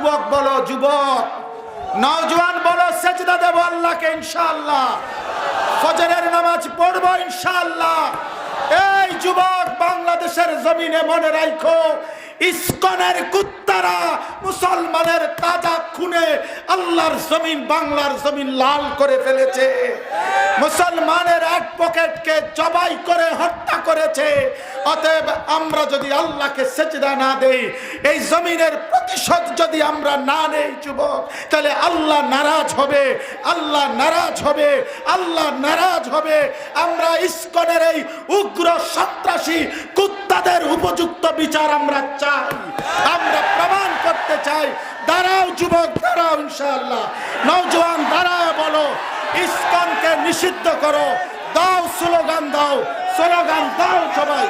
যুবক বলো, যুবক। নওজোয়ান বলো, সেজদা দেব আল্লাহকে, ইনশাআল্লাহ। ফজরের নামাজ পড়ব ইনশাল্লাহ এই যুবক, বাংলাদেশের জমিনে মনে রাখো ইস্কনের কুত্তারা মুসলমানের তাজা খুনে আল্লাহর জমিন, বাংলার জমিন লাল করে ফেলেছে। মুসলমানের এক পকেটকে জবাই করে হত্যা করেছে। অতএব আমরা যদি আল্লাহকে সেজদা না দেই, এই জমিনের প্রতিশোধ যদি আমরা না নেই, যুবক, তাহলে আল্লাহ নারাজ হবে, আল্লাহ নারাজ হবে, আল্লাহ নারাজ হবে। আমরা ইস্কনের এই উগ্র সন্ত্রাসী কুত্তাদের উপযুক্ত বিচার আমরা চাই। আমরা প্রমাণ করতে চাই। দাঁড়াও যুবক দাঁড়াও ইনশাআল্লাহ। নওজোয়ান দাঁড়াও বলো। ইস্কনকে নিষিদ্ধ করো। দাও স্লোগান দাও। স্লোগান দাও সবাই।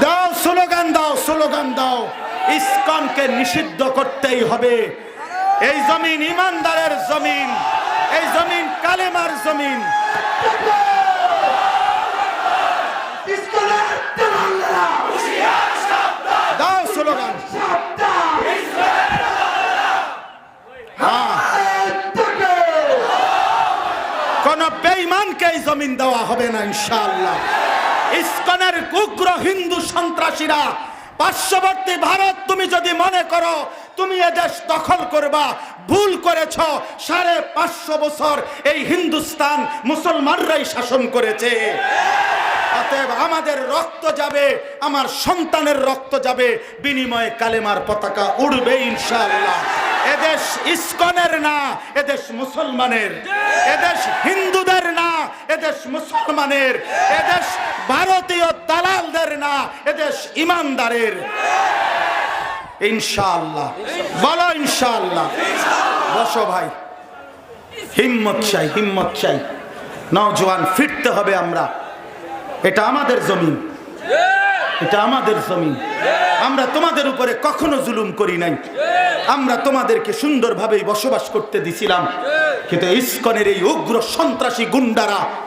দাও স্লোগান দাও স্লোগান দাও। ইস্কনকে নিষিদ্ধ করতেই হবে। এই জমিন ইমানদারের জমিন। এই জমিন, কালেমার জমিন দাও স্লোগান। কোন বেঈমানকে এই জমিন দেওয়া হবে না, ইনশাআল্লাহ ইস্কনের উগ্র হিন্দু সন্ত্রাসীরা, পার্শ্ববর্তী ভারত, তুমি যদি মনে করো তুমি এদেশ দখল করবা, ভুল করেছ। সাড়ে পাঁচশো বছর এই হিন্দুস্তান মুসলমানরাই শাসন করেছে। আমাদের রক্ত যাবে, আমার সন্তানের রক্ত যাবে, বিনিময়ে কালেমার পতাকা উড়বে ইনশাআল্লাহ। এদেশ ইস্কনের না এদেশ মুসলমানের। এদেশ হিন্দুদের না এদেশ মুসলমানের। এদেশ ভারতীয় দালালদের না এদেশ ইমানদারের। ইনশাআল্লাহ। বলো ইনশাআল্লাহ। বসো ভাই। হিম্মত চাই হিম্মত চাই। নওজোয়ান, ফিরতে হবে আমরা। এটা আমাদের জমিন। এটা আমাদের জমিন। আমরা তোমাদের উপরে কখনো জুলুম করি নাই। আমরা তোমাদেরকে সুন্দরভাবেই বসবাস করতে দিছিলাম। কিন্তু ইস্কনের এই উগ্র সন্ত্রাসী গুন্ডারা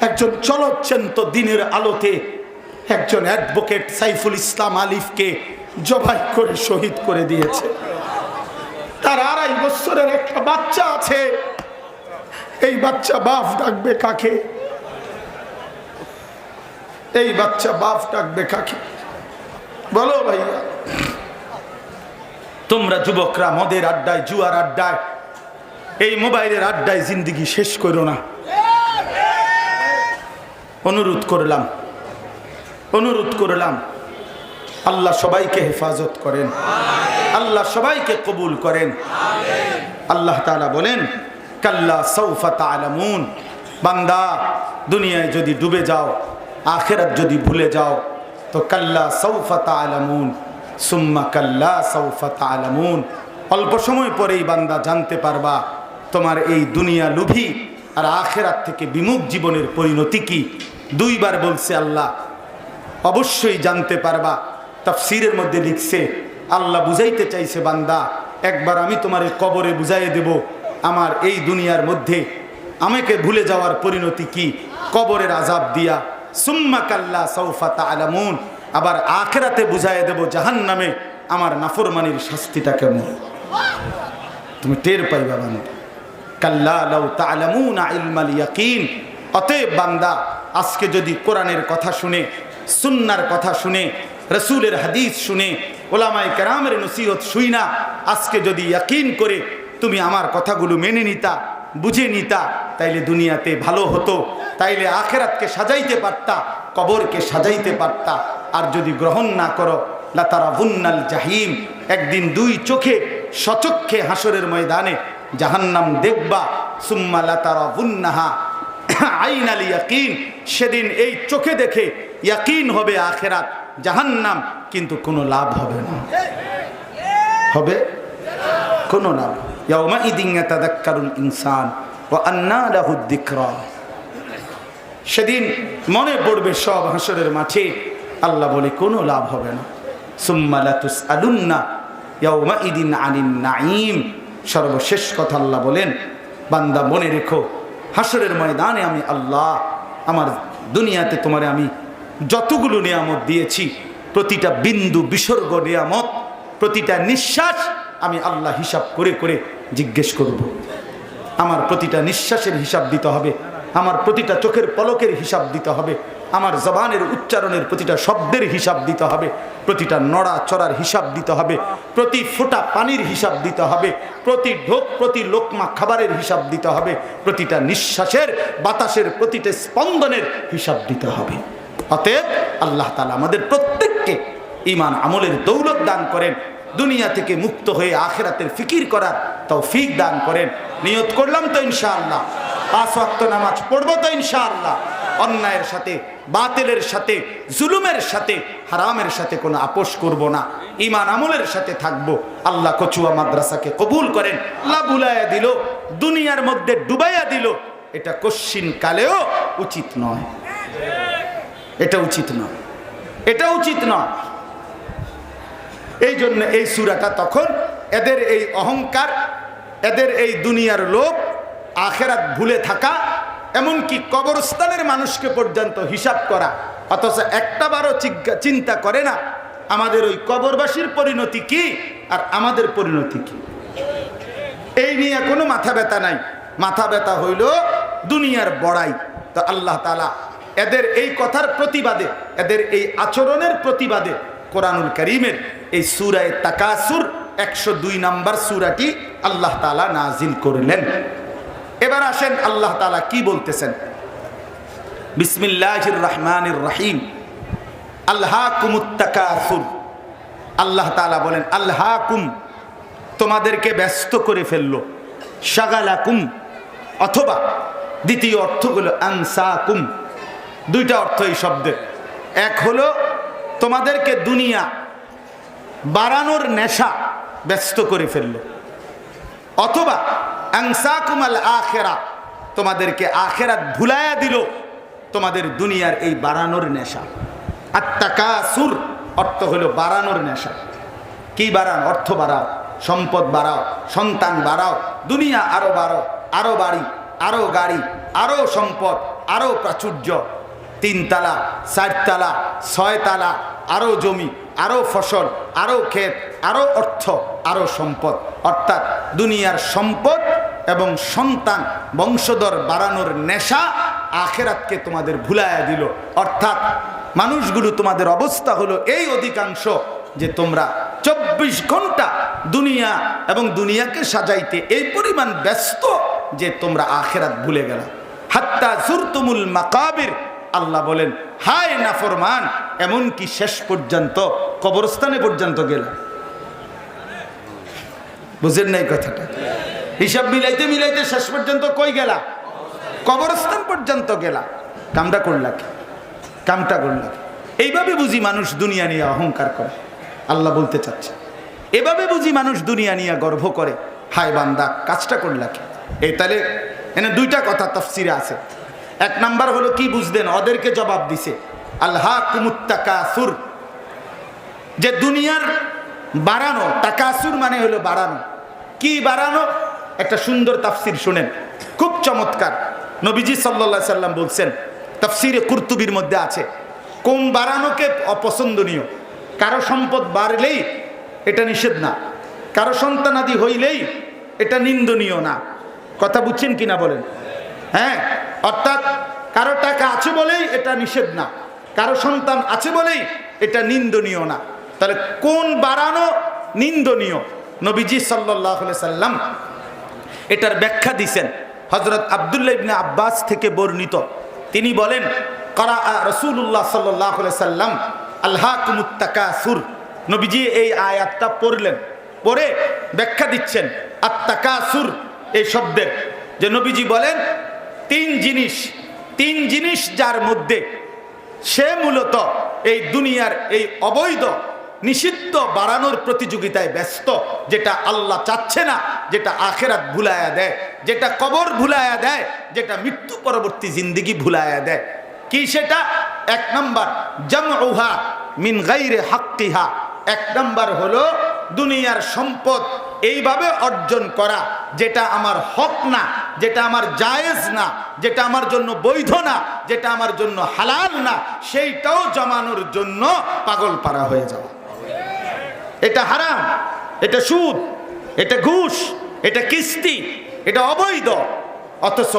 একজন চলচ্চন্ত দিনের আলোতে একজন অ্যাডভোকেট সাইফুল ইসলাম আলিফকে জবাই করে শহীদ করে দিয়েছে। তার আড়াই বছরের একটা বাচ্চা আছে। এই বাচ্চা বাপ ডাকবে কাকে? এই বাচ্চা বাপ ডাকবে কাকে? বলো ভাইয়া। তোমরা যুবকরা, মদের আড্ডায়, জুয়ার আড্ডায়, এই মোবাইলের আড্ডায় জিন্দিগি শেষ করো না। অনুরোধ করলাম। অনুরোধ করলাম। আল্লাহ সবাইকে হেফাজত করেন। আল্লাহ সবাইকে কবুল করেন। আল্লাহ তাআলা বলেন, কাল্লা সৌফা তালামুন বান্দা, দুনিয়ায় যদি ডুবে যাও, আখেরাত যদি ভুলে যাও, তো কাল্লা সৌফা তালামুন সুম্মা কাল্লা সৌফা তালামুন অল্প সময় পরেই বান্দা জানতে পারবা, তোমার এই দুনিয়া লুভি আর আখেরাত থেকে বিমুখ জীবনের পরিণতি কি? দুইবার বলছে আল্লাহ, অবশ্যই জানতে পারবা। তাফসিরের মধ্যে লিখছে, আল্লাহ বুঝাইতে চাইছে বান্দা, একবার আমি তোমার কবরে বুঝাইয়ে দেব। আমার এই দুনিয়ার মধ্যে আমাকে ভুলে যাওয়ার পরিণতি কি? কবরের আজাব দিয়া, সুম্মা কাল্লা সৌফা তালামুন আবার আখেরাতে বুঝাইয়ে দেব জাহান নামে আমার নাফরমানির শাস্তিটা কেমন? তুমি টের পাইবা বান্দা। কাল্লা লাউ তালামুনা ইলমাল ইয়াকিন। অতএব বান্দা, আজকে যদি কোরআনের কথা শুনে, সুন্নার কথা শুনে রসুলের হাদিস শুনে ওলামাই কেরামের নসিহত শুই না। আজকে যদি ইয়াকিন করে তুমি আমার কথাগুলো মেনে নিতা, বুঝে নিতা, তাইলে দুনিয়াতে ভালো হতো, তাইলে আখেরাতকে সাজাইতে পারতা, কবরকে সাজাইতে পারতা। আর যদি গ্রহণ না করো লাতারা ভুন্নাল জাহিম, একদিন দুই চোখে সচক্ষে হাসরের ময়দানে জাহান্নাম দেখবা, সুম্মা লাতারা ভুন্নাহা আইন আলী ইয়াকিন। সেদিন এই চোখে দেখে ইয়াকিন হবে আখেরাত। জাহান্নাম, কিন্তু কোনো লাভ হবে না। হবে? কোনো লাভ। ইনসান যিকরা। সেদিন মনে পড়বে সব হাসরের মাঠে, আল্লাহ বলে কোনো লাভ হবে না। সর্বশেষ কথা আল্লাহ বলেন, বান্দা মনে রেখো, হাসরের ময়দানে আমি আল্লাহ, আমার দুনিয়াতে তোমারে আমি যতগুলো নিয়ামত দিয়েছি, প্রতিটা বিন্দু বিসর্গ নিয়ামত, প্রতিটা নিঃশ্বাস আমি আল্লাহ হিসাব করে করে জিজ্ঞেস করব। আমার প্রতিটা নিঃশ্বাসের হিসাব দিতে হবে, আমার প্রতিটা চোখের পলকের হিসাব দিতে হবে, আমার জবানের উচ্চারণের প্রতিটা শব্দের হিসাব দিতে হবে, প্রতিটা নড়া চড়ার হিসাব দিতে হবে, প্রতি ফোঁটা পানির হিসাব দিতে হবে, প্রতি ঢোক, প্রতি লোকমা খাবারের হিসাব দিতে হবে, প্রতিটা নিঃশ্বাসের বাতাসের প্রতিটা স্পন্দনের হিসাব দিতে হবে অতএব আল্লাহ তালা আমাদের প্রত্যেককে ইমান আমলের দৌলত দান করেন, দুনিয়া থেকে মুক্ত হয়ে আখেরাতের ফিকির করার তাও ফিক দান করেন। নিয়ত করলাম তো ইনশাআল্লাহ। পাঁচ ওয়াক্ত নামাজ পড়ব তো ইনশাআল্লাহ। অন্যায়ের সাথে, বাতিলের সাথে, জুলুমের সাথে, হারামের সাথে কোনো আপোষ করব না। ইমান আমলের সাথে থাকব। আল্লাহ কচুয়া মাদ্রাসাকে কবুল করেন। আল্লাহ বুলাইয়া দিল, দুনিয়ার মধ্যে ডুবাইয়া দিল। এটা কশ্চিন কালেও উচিত নয়। এটা উচিত নয় এটা উচিত নয় এই জন্য এই সুরাটা তখন এদের এই অহংকার, এদের এই দুনিয়ার লোভ, আখেরাত ভুলে থাকা, এমনকি কবরস্থানের মানুষকে পর্যন্ত হিসাব করা, অথচ একটা বারও চিন্তা করে না, আমাদের ওই কবরবাসীর পরিণতি কি আর আমাদের পরিণতি কি? এই নিয়ে কোনো মাথা ব্যথা নাই। মাথা ব্যথা হইল দুনিয়ার বড়াই। তো আল্লাহ তালা এদের এই কথার প্রতিবাদে, এদের এই আচরণের প্রতিবাদে কোরআনুল করিমের এই সুরায় তাকাসুর একশো দুই নাম্বার সুরাটি আল্লাহ তালা নাজিল করলেন। এবার আসেন আল্লাহ তালা কি বলতেছেন? বিসমিল্লাহির রহমানির রহিম। আল্লাহ কুমুত্তাকাসুর আল্লাহ তালা বলেন আল্লাহ কুম তোমাদেরকে ব্যস্ত করে ফেলল। সাগালাকুম অথবা দ্বিতীয় অর্থগুলো আনসাকুম। দুইটা অর্থ এই শব্দের এক হলো, তোমাদেরকে দুনিয়া বাড়ানোর নেশা ব্যস্ত করে ফেলল। অথবা আংসাকুম আল আখেরা, তোমাদেরকে আখেরাত ভুলায়া দিল তোমাদের দুনিয়ার এই বাড়ানোর নেশা। আত্মাকাসুর অর্থ হলো বাড়ানোর নেশা। কি বাড়ান? অর্থ বাড়াও, সম্পদ বাড়াও, সন্তান বাড়াও, দুনিয়া আরও বাড়াও আরও বাড়ি আরও গাড়ি, আরও সম্পদ আরও প্রাচুর্য তিনতলা, চারতলা, ছয়তলা, আরও জমি, আরও ফসল আরও ক্ষেত, আরও অর্থ আরও সম্পদ। অর্থাৎ দুনিয়ার সম্পদ এবং সন্তান বংশধর বাড়ানোর নেশা আখেরাতকে তোমাদের ভুলাইয়া দিল। অর্থাৎ মানুষগুলো তোমাদের অবস্থা হলো এই অধিকাংশ যে তোমরা চব্বিশ ঘণ্টা দুনিয়া এবং দুনিয়াকে সাজাইতে এই পরিমাণ ব্যস্ত যে তোমরা আখেরাত ভুলে গেল। হাত্তা সুরতুমুল মাকাবির আল্লাহ বলেন, হায় না নাফরমান, এমনকি শেষ পর্যন্ত, কবরস্থানে পর্যন্ত গেল। বুঝেন নাই কথাটা? হিসাব মিলাইতে মিলাইতে শেষ পর্যন্ত কই গেলা? কবরস্থান পর্যন্ত গেলা। কামটা করলা কি? কামটা করলা কি? এইভাবে বুঝি মানুষ দুনিয়া নিয়ে অহংকার করে। আল্লাহ বলতে চাচ্ছে, এভাবে বুঝি মানুষ দুনিয়া নিয়ে গর্ব করে। হায় বান্দা, কাজটা করলা কি? এই তাহলে এনে দুইটা কথা তফসিরে আছে। এক নাম্বার হলো কি বুঝবেন? ওদেরকে জবাব দিছে আল্লাহ কুমুত্তাকাসুর যে দুনিয়ার বাড়ানো টাকাসুর মানে হলো বাড়ানো। কি বাড়ানো? একটা সুন্দর তাফসির শুনেন, খুব চমৎকার। নবীজি সাল্লা সাল্লাম বলছেন, তাফসিরে কুর্তুবির মধ্যে আছে, কোন বাড়ানোকে অপছন্দনীয়? কারও সম্পদ বাড়লেই এটা নিষেধ না। কারও সন্তানাদি হইলেই এটা নিন্দনীয় না। কথা বুঝছেন কিনা বলেন? হ্যাঁ? অর্থাৎ কারও টাকা আছে বলেই এটা নিষেধ না। কারও সন্তান আছে বলেই এটা নিন্দনীয় না। তাহলে কোন বাড়ানো নিন্দনীয়? নবীজি সাল্লাহ সাল্লাম এটার ব্যাখ্যা দিছেন। হজরত আবদুল্লাহ ইবনে আব্বাস থেকে বর্ণিত। তিনি বলেন করা রসুল্লাহ সাল্লাহ সাল্লাম আল্লাহ কুমুত্তাকাসুর নবীজি এই আয়াতটা পড়লেন। পড়ে ব্যাখ্যা দিচ্ছেন আত্মাকাসুর এই শব্দের। যে নবীজি বলেন তিন জিনিস তিন জিনিস যার মধ্যে সে মূলত এই দুনিয়ার এই অবৈধ, নিষিদ্ধ বাড়ানোর প্রতিযোগিতায় ব্যস্ত, যেটা আল্লাহ চাচ্ছে না, যেটা আখেরাত ভুলায়া দেয়, যেটা কবর ভুলায়া দেয়, যেটা মৃত্যু পরবর্তী জিন্দিগি ভুলায়া দেয়। কি সেটা? এক নম্বর, জমউহা মিন গাইরে হাক্কিহা। এক নম্বর হলো দুনিয়ার সম্পদ এইভাবে অর্জন করা, যেটা আমার হক না যেটা আমার জায়েজ না, যেটা আমার জন্য বৈধ না, যেটা আমার জন্য হালাল না, সেইটাও জমানোর জন্য পাগল পারা হয়ে যাওয়া। এটা হারাম, এটা সুদ, এটা ঘুষ, এটা কিস্তি, এটা অবৈধ। অথচ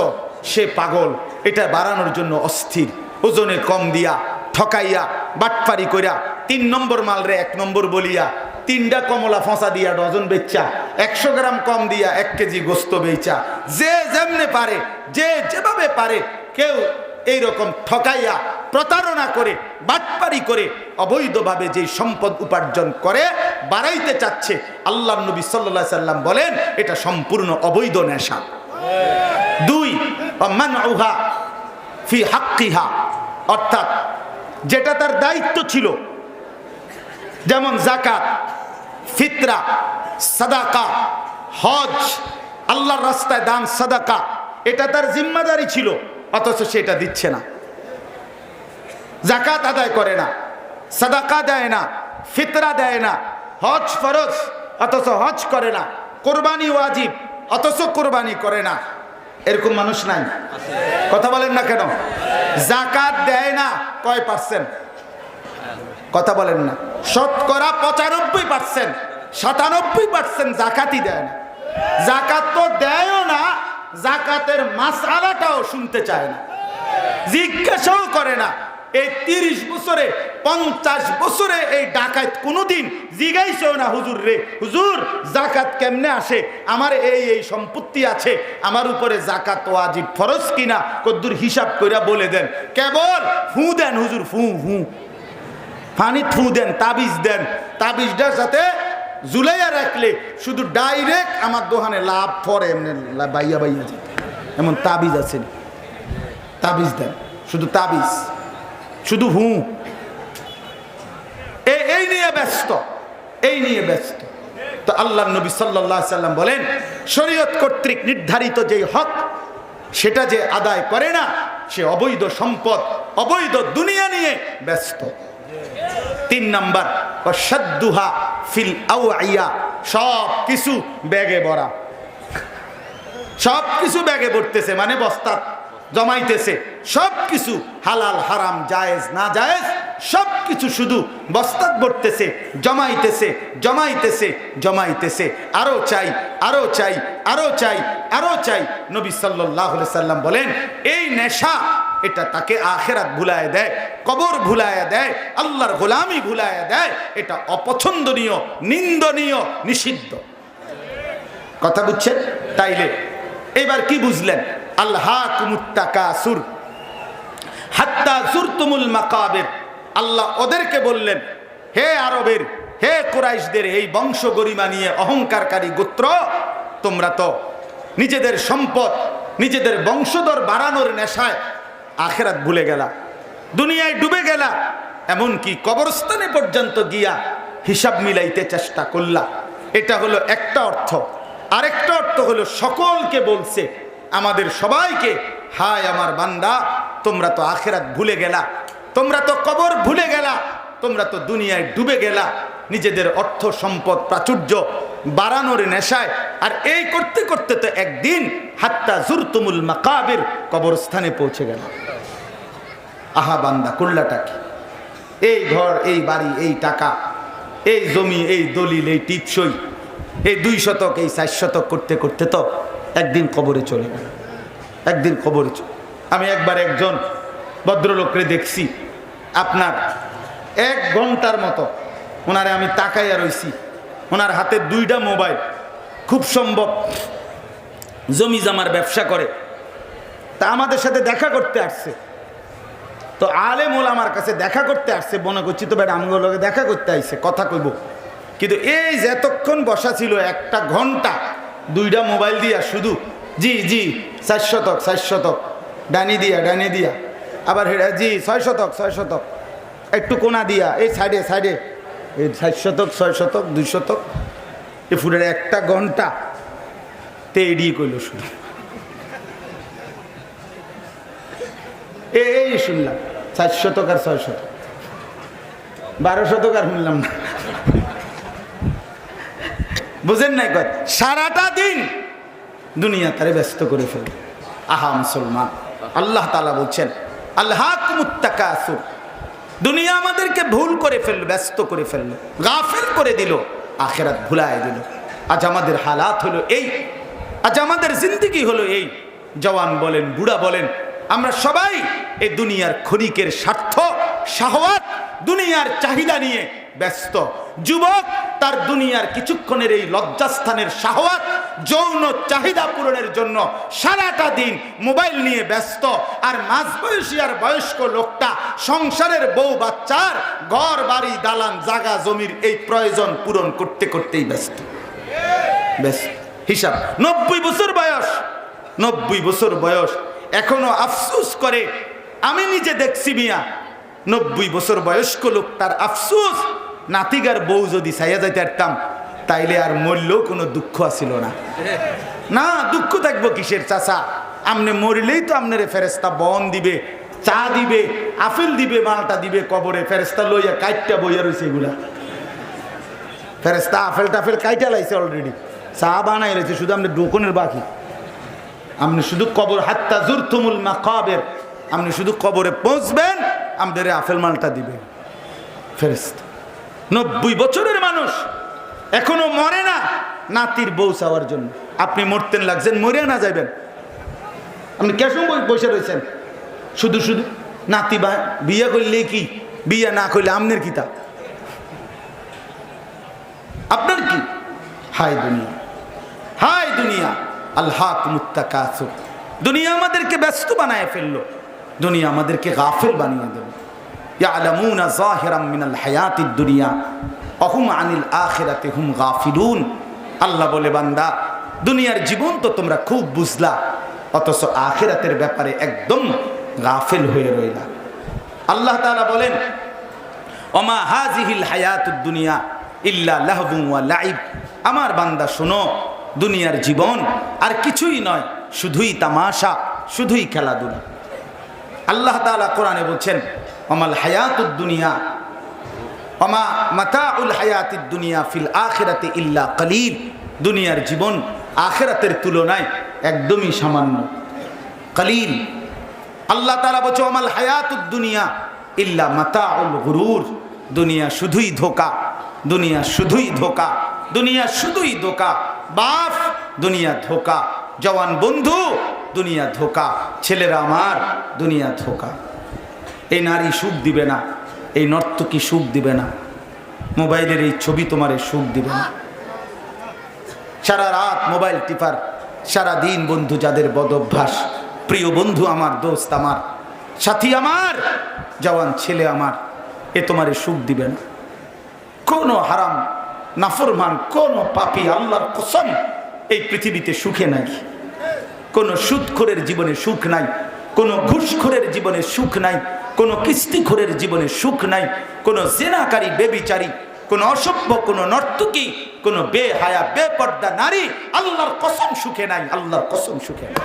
সে পাগল, এটা বাড়ানোর জন্য অস্থির। ওজনে কম দিয়া, ঠকাইয়া, বাটপারি কইরা, তিন নম্বর মালরে এক নম্বর বলিয়া তিনটা কমলা ফসা দিয়া ডজন বেচা, একশো গ্রাম কম দিয়া এক কেজি গোস্ত বেচা। যে যেমনে পারে, যে যেভাবে পারে, কেউ এইরকম ঠকাইয়া, প্রতারণা করে, বাটপারি করে, অবৈধভাবে যে সম্পদ উপার্জন করে, বাড়াইতে চাচ্ছে আল্লাহ নবী সাল্লা সাল্লাম বলেন, এটা সম্পূর্ণ অবৈধ নেশা। দুই ফি হাক্কিহা। অর্থাৎ যেটা তার দায়িত্ব ছিল যেমন জাকাত ফিতরা, সাদাকা, হজ, আল্লাহর রাস্তায় দান, সাদাকা, এটা তার জিম্মাদারি ছিল, অথচ সেটা দিচ্ছে না। জাকাত আদায় করে না, সাদাকা দেয় না, ফিতরা দেয় না, হজ ফরজ, অথচ হজ করে না, কোরবানি ওয়াজিব, অথচ কোরবানি করে না। এরকম মানুষ নাই। কথা বলেন না কেন? জাকাত দেয় না, কয় পার্সেন্ট কথা বলেন না। শতকরা পঁচানব্বই পার্সেন্ট সাতানব্বই পার্সেন্ট জাকাতই দেয় না। জাকাত তো দেয়ও না, জাকাতের মাসালাটাও শুনতে চায় না। জিজ্ঞাসাও করে না। এই তিরিশ বছরে, পঞ্চাশ বছরে এই ডাকাত কোনোদিন জিগাইছেও না, হুজুর রে, হুজুর, জাকাত কেমনে আসে? আমার এই এই সম্পত্তি আছে, আমার উপরে জাকাত ওয়াজিব ফরজ কিনা? কদ্দুর হিসাব কইরা বলে দেন। কেবল ফু দেন, হুজুর, ফু ফু। পানি থু দেন, তাবিজ দেন। তাবিজটার সাথে জুলাইয়া রাখলে শুধু ডাইরেক্ট আমার দোকানে লাভ পরে, এমনি বাইয়া বাইয়া যায়। এমন তাবিজ আছে। তাবিজ দেন, শুধু তাবিজ, শুধু হু। এই নিয়ে ব্যস্ত, এই নিয়ে ব্যস্ত। তো আল্লাহ নবী সাল্লাহ সাল্লাম বলেন, শরীয়ত কর্তৃক নির্ধারিত যেই হক, সেটা যে আদায় করে না, সে অবৈধ সম্পদ, অবৈধ দুনিয়া নিয়ে ব্যস্ত। তিন নাম্বার ফিল আউআইয়া সব কিছু ব্যাগে ভরা। সব কিছু ব্যাগে ভরতেছে মানে বস্তা জমাইতেছে। সব কিছু হালাল, হারাম, জায়েজ, না জায়েজ, সব কিছু শুধু বস্তাত ভরতেছে, জমাইতেছে জমাইতেছে জমাইতেছে। আরও চাই আরও চাই আরও চাই আরও চাই। নবী সাল্লাহ সাল্লাম বলেন, এই নেশা এটা তাকে আখেরাত ভুলায় দেয়, কবর ভুলায় দেয়, আল্লাহর গোলামি ভুলায় দেয়, এটা অপছন্দনীয়, নিন্দনীয়, নিষিদ্ধ। কথা বুঝছেন? তাইলে এবার কি বুঝলেন? আল্লাহ হাত্তা আল্লাহ ওদেরকে বললেন, হে আরবের, হে কুরাইশদের এই বংশ গরিমা নিয়ে অহংকারকারী গোত্র, তোমরা তো নিজেদের সম্পদ, নিজেদের বংশধর বাড়ানোর নেশায় আখেরাত ভুলে গেলা। দুনিয়ায় ডুবে গেলা। এমনকি কবরস্থানে পর্যন্ত গিয়া হিসাব মিলাইতে চেষ্টা করলা। এটা হলো একটা অর্থ। আরেকটা অর্থ হলো সকলকে বলছে, আমাদের সবাইকে, হায় আমার বান্দা, তোমরা তো আখেরাত ভুলে গেলা। তোমরা তো কবর ভুলে গেলা। তোমরা তো দুনিয়ায় ডুবে গেলা। নিজেদের অর্থ, সম্পদ, প্রাচুর্য বাড়ানোর নেশায়। আর এই করতে করতে তো একদিন হাত্তা জুরতুমুল মাকাবের কবরস্থানে পৌঁছে গেল আহা বান্দা কুল্লাটা কি? এই ঘর, এই বাড়ি, এই টাকা, এই জমি, এই দলিল, এই টিপসই এই দুই শতক, এই চার শতক করতে করতে তো একদিন কবরে চলে গেল। একদিন কবরে চলে আমি একবার একজন ভদ্রলোকরে দেখছি, আপনার এক ঘণ্টার মতো ওনারে আমি তাকাইয়া রইছি। ওনার হাতে দুইটা মোবাইল, খুব সম্ভব জমি জামার ব্যবসা করে। তা আমাদের সাথে দেখা করতে আসছে। তো আলেম আমার কাছে দেখা করতে আসছে, মনে করছি তো বেটা আমগুলোকে দেখা করতে আসছে কথা কইব। কিন্তু এই যে এতক্ষণ বসা ছিল একটা ঘণ্টা, দুইটা মোবাইল দিয়া শুধু, জি জি, চার শতক চার শতক, ডানি দিয়া ডানি দিয়া। আবার হেরা জি, ছয় শতক ছয় শতক, একটু কোনা দিয়া, এই সাইডে সাইডে, এই ষাট শতক, ছয় শতক, দুই শতক এ ফুলের একটা ঘণ্টা তে এড়িয়ে কইল শুধু। এই শুনলাম, চার শতক আর ছয় শতক। বারো শতক আর শুনলাম না। বুঝেন নাই কয়, সারাটা দিন দুনিয়া তারে ব্যস্ত করে ফেলে। আহা, মুসলমান, আল্লাহ তালা বলছেন আল্লাহ মুত্তাকাসুর দুনিয়া আমাদেরকে ভুল করে ফেলল, ব্যস্ত করে ফেলল, গাফেল করে দিল, আখেরাত ভুলায় দিল। আজ আমাদের হালাত হলো এই, আজ আমাদের জিন্দিগি হলো এই। জওয়ান বলেন, বুড়া বলেন, আমরা সবাই এই দুনিয়ার ক্ষণিকের স্বার্থ, শাহওয়াত, দুনিয়ার চাহিদা নিয়ে ব্যস্ত। যুবক, তার দুনিয়ার কিছুক্ষণের এই লজ্জাস্থানের শাহওয়াত, যৌন চাহিদা পূরণের জন্য সারাটা দিন মোবাইল নিয়ে ব্যস্ত। আর মাঝবয়সী আর বয়স্ক লোকটা, সংসারের বউ বাচ্চার ঘর, বাড়ি, দালান, জাগা, জমির এই প্রয়োজন পূরণ করতে করতেই ব্যস্ত। ব্যস্ত। হিসাব, নব্বই বছর বয়স, নব্বই বছর বয়স। এখনও আফসুস করে আমি নিজে দেখছি মিয়া। নব্বই বছর বয়স্ক লোক, তার আফসুস। নাতিগার বউ যদি সাইয়া যাইতে পারতাম, তাইলে আর মরলেও কোনো দুঃখ আসিল না। না, দুঃখ থাকব কিসের চাচা? আমনে মরলেই তো আপনার ফেরেস্তা বন দিবে, চা দিবে, আপেল দিবে, মালটা দিবে, কবরে ফেরেস্তা লইয়া কাইটটা বইয়া রয়েছে এগুলা। ফেরেস্তা আপেল টাফেল কাইটা লাইছে অলরেডি চা বানাই রয়েছে শুধু আপনি দোকানের বাকি। আপনি শুধু কবর, হাত্তা মা কবের আপনি শুধু কবরে পৌঁছবেন, আমাদের আপেল মালটা দিবেন। ফেরেস্তা নব্বই বছরের মানুষ, এখনও মরে না, নাতির বউ চাওয়ার জন্য। আপনি মরতেন, লাগছেন, মরে না যাইবেন। আপনি কেসম বসে রয়েছেন। শুধু শুধু নাতি বা বিয়ে করলে কি? বিয়ে না করলে আমনের কি তা? আপনার কি? হাই দুনিয়া। হাই দুনিয়া। আল্লাহ মুত্তাকাসুর। দুনিয়া আমাদেরকে ব্যস্ত বানায় ফেলল। দুনিয়া আমাদেরকে গাফিল বানিয়ে দেবে। মিনাল হায়াতিদ দুনিয়া, অহুম আনিল হুম গাফিলুন। আল্লাহ বলে, বান্দা, দুনিয়ার জীবন তো তোমরা খুব বুঝলা, অথচ ব্যাপারে একদম হয়ে রইলা। আল্লাহ বলেন দুনিয়া আমার বান্দা, শোনো, দুনিয়ার জীবন আর কিছুই নয়, শুধুই তামাশা, শুধুই খেলাধুলা। আল্লাহ তাআলা কোরআনে বলছেন অমাল হায়াতুদ দুনিয়া অমা মাতা উল হায়াতিদ দুনিয়া ফিল আখেরাতে ইল্লা কলিল। দুনিয়ার জীবন আখেরাতের তুলনায় একদমই সামান্য। কলিল। আল্লাহ তালা বলছে অমাল হায়াতুদ দুনিয়া ইল্লা মাতা উল গুরুর। দুনিয়া শুধুই ধোকা, দুনিয়া শুধুই ধোকা, দুনিয়া শুধুই ধোকা বাপ দুনিয়া ধোকা। জওয়ান বন্ধু দুনিয়া ধোকা। ছেলেরা আমার, দুনিয়া ধোকা। এই নারী সুখ দিবে না, এই নর্তকী সুখ দিবে না। মোবাইলের এই ছবি তোমার সুখ দিবে না। সারা রাত মোবাইল টিপার, সারা দিন বন্ধু যাদের বদ অভ্যাস, প্রিয় বন্ধু আমার, দোস্ত আমার, সাথী আমার, জওয়ান ছেলে আমার, এ তোমার সুখ দিবে না। কোনো হারাম, নাফরমান, কোন পাপি, আল্লাহর কসম এই পৃথিবীতে সুখে নাই। কোনো সুদখোরের জীবনে সুখ নাই, কোনো ঘুষখোরের জীবনে সুখ নাই, কোনো কিস্তিখোরের জীবনে সুখ নাই, কোনো জেনাকারী বেবিচারী, কোনো অসভ্য, কোনো নর্তকী, কোনো বেহায়া, বেপর্দা নারী আল্লাহর কসম সুখে নাই, আল্লাহর কসম সুখে নাই।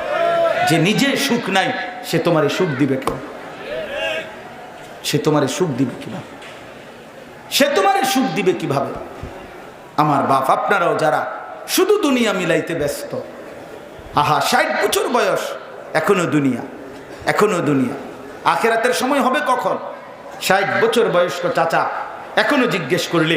যে নিজে সুখ নাই, সে তোমারে সুখ দিবে কেন? সে তোমারে সুখ দিবে কীভাবে? সে তোমারে সুখ দিবে কীভাবে? আমার বাপ, আপনারাও যারা শুধু দুনিয়া মিলাইতে ব্যস্ত আহা, ষাট বছর বয়স। এখনও দুনিয়া এখনও দুনিয়া। আখেরাতের সময় হবে কখন? ষাট বছর বয়স্ক চাচা, এখনও জিজ্ঞেস করলে,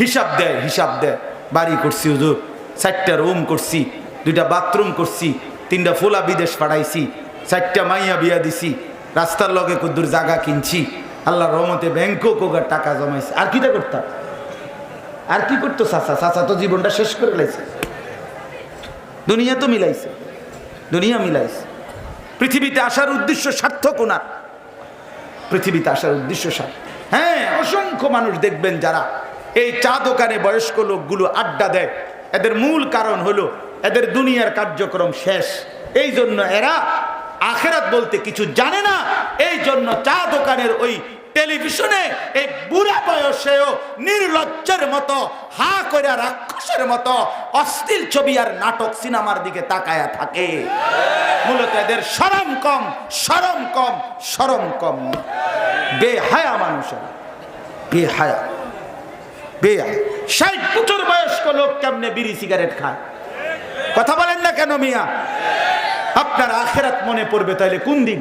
হিসাব দেয় হিসাব দেয় বাড়ি করছি হুজুর, চারটা রুম করছি, দুইটা বাথরুম করছি, তিনটা ফোলা বিদেশ পাঠাইছি, চারটা মাইয়া বিয়া দিছি, রাস্তার লগে কুদ্দুর জায়গা কিনছি আল্লাহ রহমতে ব্যাংকও কোগার টাকা জমাইছে। আর কিটা করতাম? আর কি করতো চাচা? চাচা তো জীবনটা শেষ করে লাইছে। দুনিয়া তো মিলাইছে। দুনিয়া মিলাইছে। পৃথিবীতে আসার উদ্দেশ্য সার্থক ওনার। পৃথিবীতে আসার উদ্দেশ্য সার্থক। হ্যাঁ অসংখ্য মানুষ দেখবেন যারা এই চা দোকানে বয়স্ক লোকগুলো আড্ডা দেয়। এদের মূল কারণ হলো এদের দুনিয়ার কার্যক্রম শেষ। এই জন্য এরা আখেরাত বলতে কিছু জানে না। এই জন্য চা দোকানের ওই টেলিভিশনে এই বুড়া বয়সেও নির্লজ্জের মতো, হা করে রাক্ষসের মতো অস্থির ছবি আর নাটক সিনেমার দিকে তাকায়া থাকে। মূলত এদের সরম কম সরম কম সরম কম। বেহায়া মানুষের, বেহায়া বেয়া ষাট বছর বয়স্ক লোক কেমনে বিড়ি সিগারেট খায়? কথা বলেন না কেন মিয়া? আপনার আখেরাত মনে পড়বে তাইলে কোন দিন?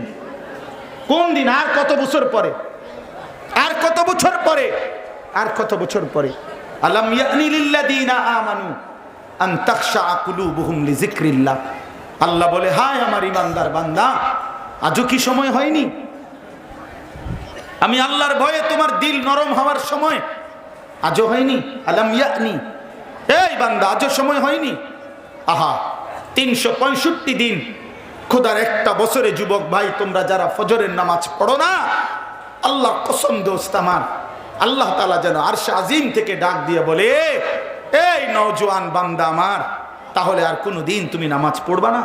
কোন দিন আর কত বছর পরে? আর কত বছর পরে? আর কত বছর পরে? আলাম ইয়ানি লিল্লাযীনা আমানু আন তাখশা কুলুবুহুম লিযিকরিল্লাহ। আল্লাহ বলে, হায় আমার ইমানদার বান্দা, আজও কি সময় হয়নি? আমি আল্লাহর ভয়ে তোমার দিল নরম হওয়ার সময় আজও হয়নি? আলাম ইয়ানি। এই বান্দা, আজও সময় হয়নি? আহা, তিনশো পঁয়ষট্টি দিন। খোদার একটা বছরে যুবক ভাই, তোমরা যারা ফজরের নামাজ পড়ো না আল্লাহ কসম দোস্ত আমার। আল্লাহ তালা যেন আর আজিম থেকে ডাক দিয়ে বলে, এই নওজোয়ান বান্দা আমার, তাহলে আর কোনো দিন তুমি নামাজ পড়বা না?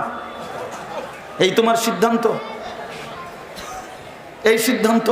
এই তোমার সিদ্ধান্ত। এই সিদ্ধান্ত।